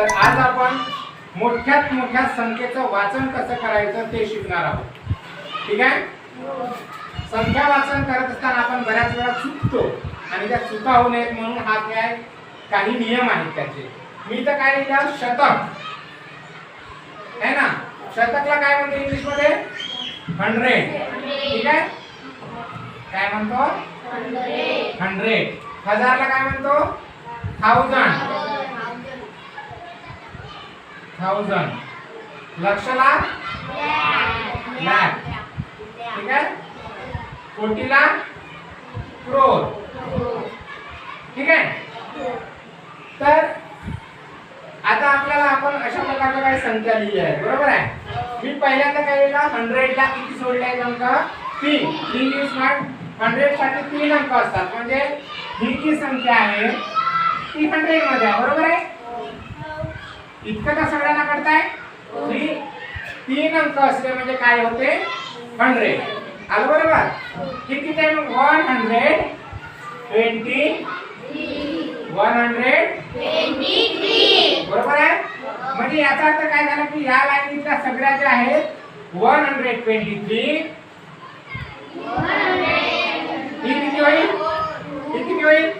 तर आज आपण मोठ्यात मोठ्या संख्येचं वाचन कसं करायचं ते शिकणार आहोत. ठीक आहे? संख्या वाचन करत असताना आपण बऱ्याच वेळा चुकतो आणि त्या चुका होऊ नयेत म्हणून हा काय काही नियम आहेत त्याचे. मी तर काय लिहिलं? शतक. आहे ना? शतकला काय म्हणतो इंग्लिशमध्ये हंड्रेड ठीक आहे? काय म्हणतो? हंड्रेड हजारला काय म्हणतो? थाउजंड थाउजंड लक्षला लॅक ठीक आहे? कोटीला क्रोर ठीक आहे? तर आता आपल्याला आपण अशा प्रकारच्या काही संख्या लिहिली आहे. बरोबर आहे? मी पहिल्यांदा काय लिहिला? हंड्रेडला किती सोडले आहेत अंक? तीन. तीन इज नॉट हंड्रेडसाठी तीन अंक असतात. म्हणजे ही जी संख्या आहे ती हंड्रेडमध्ये आहे. बरोबर आहे? इतकं का सगळ्यांना कळताय थ्री तीन अंक असले म्हणजे काय होते? हंड्रेड आलं बरोबर? किती मग one hundred twenty one hundred बरोबर आहे? म्हणजे याचा अर्थ काय झाला की या लाईनीतल्या सगळ्या ज्या आहेत वन हंड्रेड ट्वेंटी थ्री ही किती होईल? ही किती होईल?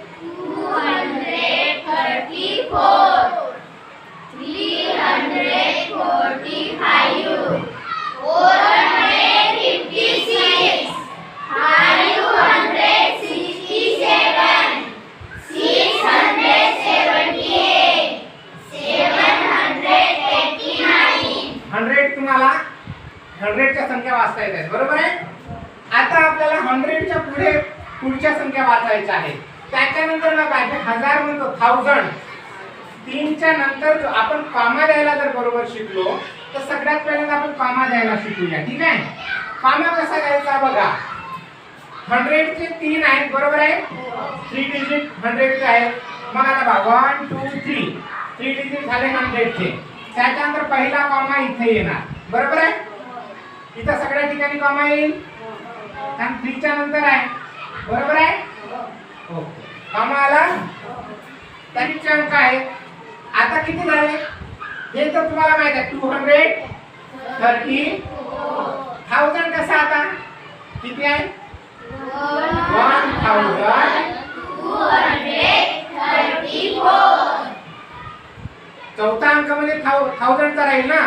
हंड्रेडच्या संख्या वाचता येत आहेत बरोबर आहे? आता आपल्याला हंड्रेडच्या पुढे पुढच्या संख्या वाचायच्या आहेत. त्याच्यानंतर मग पाहिजे हजार म्हणतो थाउजंड तीनच्या नंतर जो आपण कामा द्यायला जर बरोबर शिकलो तर सगळ्यात पहिल्यांदा आपण कामा द्यायला शिकूया ठीक आहे? कामा कसा द्यायचा बघा? हंड्रेडचे तीन आहेत बरोबर आहे? थ्री डिजिट हंड्रेडचे आहेत. मग आता बघा one two three. Three digit झाले हंड्रेडचे. त्याच्यानंतर पहिला कॉमा इथे येणार बरोबर आहे? इथं सगळ्या ठिकाणी कॉमा येईल कारण थ्रीच्या नंतर आहे. बरोबर आहे? कॉमा आला त्यांचे अंक आहे. आता किती झाले? हे तर तुम्हाला माहीत आहे. टू हंड्रेड थर्टी थाउजंड कसा आता? किती आहे? वन थाउजंड चौथा अंक म्हणजे थाउजंडचा राहील ना?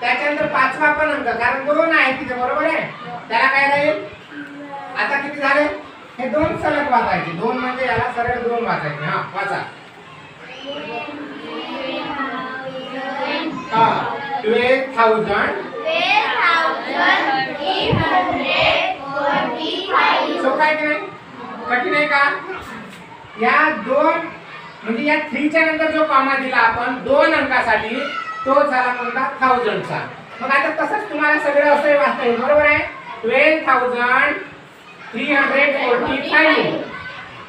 त्याच्यानंतर पाचवा पण अंक कारण दोन आहे तिथे बरोबर आहे? त्याला काय राहील? आता किती झाले? हे दोन सलग वाचायचे. दोन म्हणजे याला सरळ दोन वाचायचे हा वाचा. हा ट्वेल्व थाउजंड सोपं आहे की नाही कठीण आहे का? या दोन म्हणजे या थ्रीच्या नंतर जो कॉमा दिला आपण दोन अंकासाठी तो झाला कोणता थाउजंडचा मग आता तसंच तुम्हाला सगळं असं वाचता येईल बरोबर आहे? Twelve thousand three hundred forty five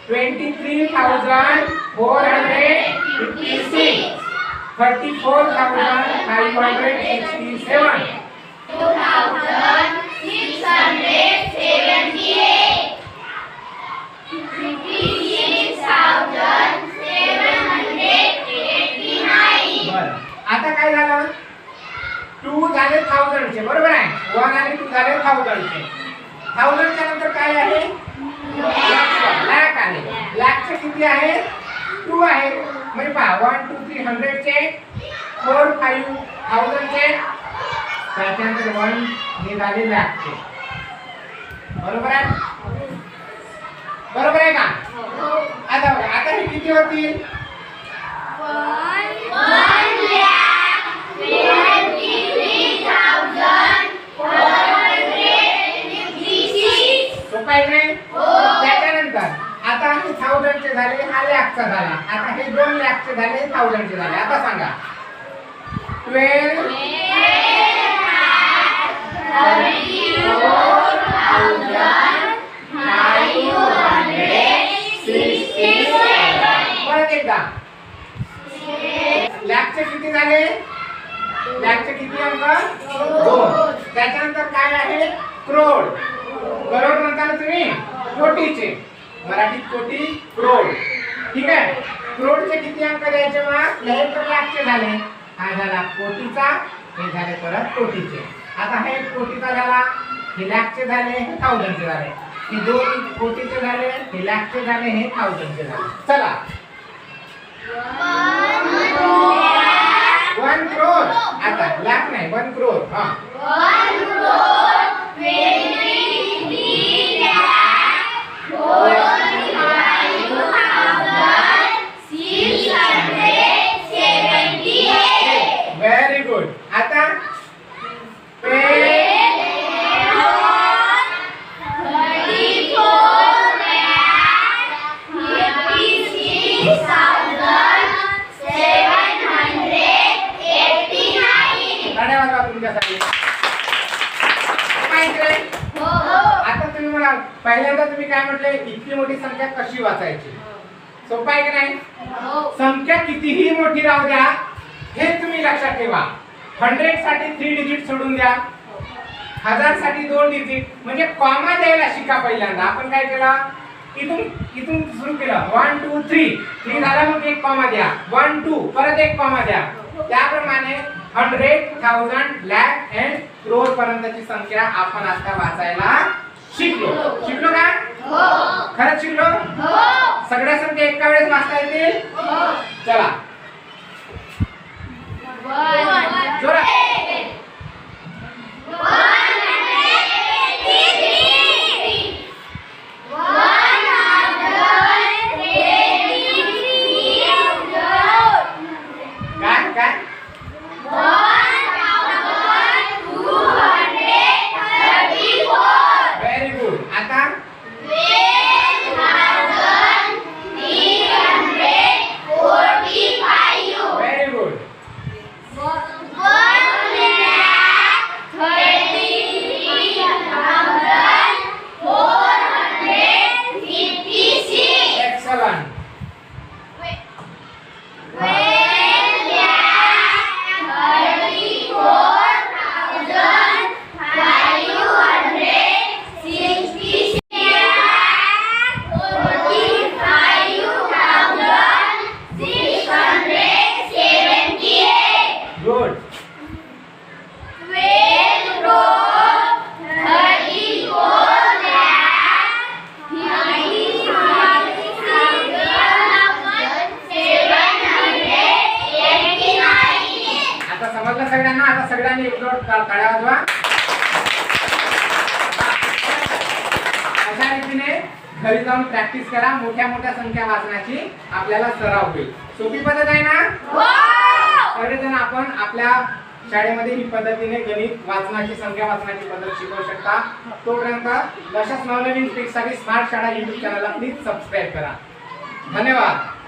twenty three thousand four hundred fifty six thirty four thousand five hundred sixty थाउजंडचे बरोबर आहे? वन आणि टू झाले थाउजंडचे थाउजंडच्या नंतर काय आहे? लॅक आहे. लॅकचे किती आहे? टू आहे. म्हणजे पहा वन टू थ्री हंड्रेडचे फोर फाईव्ह थाउजंडचे त्याच्यानंतर वन हे झाले लॅकचे बरोबर आहे? बरोबर आहे का? आता आता हे किती होतील? लाखचा झाला आता हे दोन लॅकचे झाले थाउजंडचे झाले. आता सांगा. परत एकदा. लॅकचे किती झाले? लॅकचे किती अंक? दोन त्याच्यानंतर काय आहे? क्रोड करोड म्हणता ना तुम्ही कोटीचे. मराठीत कोटी क्रोड ठीक आहे? क्रोडचे किती अंक द्यायचे मग हे तर लाखचे झाले. हा झाला कोटीचा हे झाले परत कोटीचे. आता हे कोटीचा झाला हे लाखचे झाले हे थाउजंडचे झाले. हे दोन कोटीचे झाले हे लाखचे झाले हे थाउजंडचे झाले. चला. वन क्रोड आता लाख नाही वन क्रोड हा. पहिल्यांदा तुम्ही काय म्हटले इतकी मोठी संख्या कशी वाचायची? सोपं आहे की नाही? संख्या कितीही मोठी राहू द्या हे तुम्ही लक्षात ठेवा. हंड्रेडसाठी थ्री डिजिट सोडून द्या. हजारसाठी दोन डिजिट म्हणजे कॉमा द्यायला शिका पहिल्यांदा. आपण काय केलं? इथून इथून सुरू केलं. वन टू थ्री थ्री झाला मग एक कॉमा द्या. वन टू परत एक कॉमा द्या. त्याप्रमाणे hundred thousand lakh and crore पर्यंतची संख्या आपण आता वाचायला शिकलो. शिकलो का खरंच शिकलो? सगळ्या संख्या एका वेळेस वाचता येतील? चला. सगळ्यांना आता सगळ्यांनी एक जोड टाळ्या वाजवा. अशा रीतीने घरी जाऊन प्रॅक्टिस करा. मोठ्या मोठ्या संख्या वाचण्याची आपल्याला सराव होईल. सोपी पद्धत आहे ना? सगळेजण आपण आपल्या शाळेमध्ये ही पद्धतीने गणित वाचनाची संख्या वाचनाची पद्धत शिकवू शकता. तोपर्यंत अशाच नवनवीन ट्रिकसाठी स्मार्ट शाळा युट्यूब चॅनलला प्लीज सबस्क्राईब करा. धन्यवाद.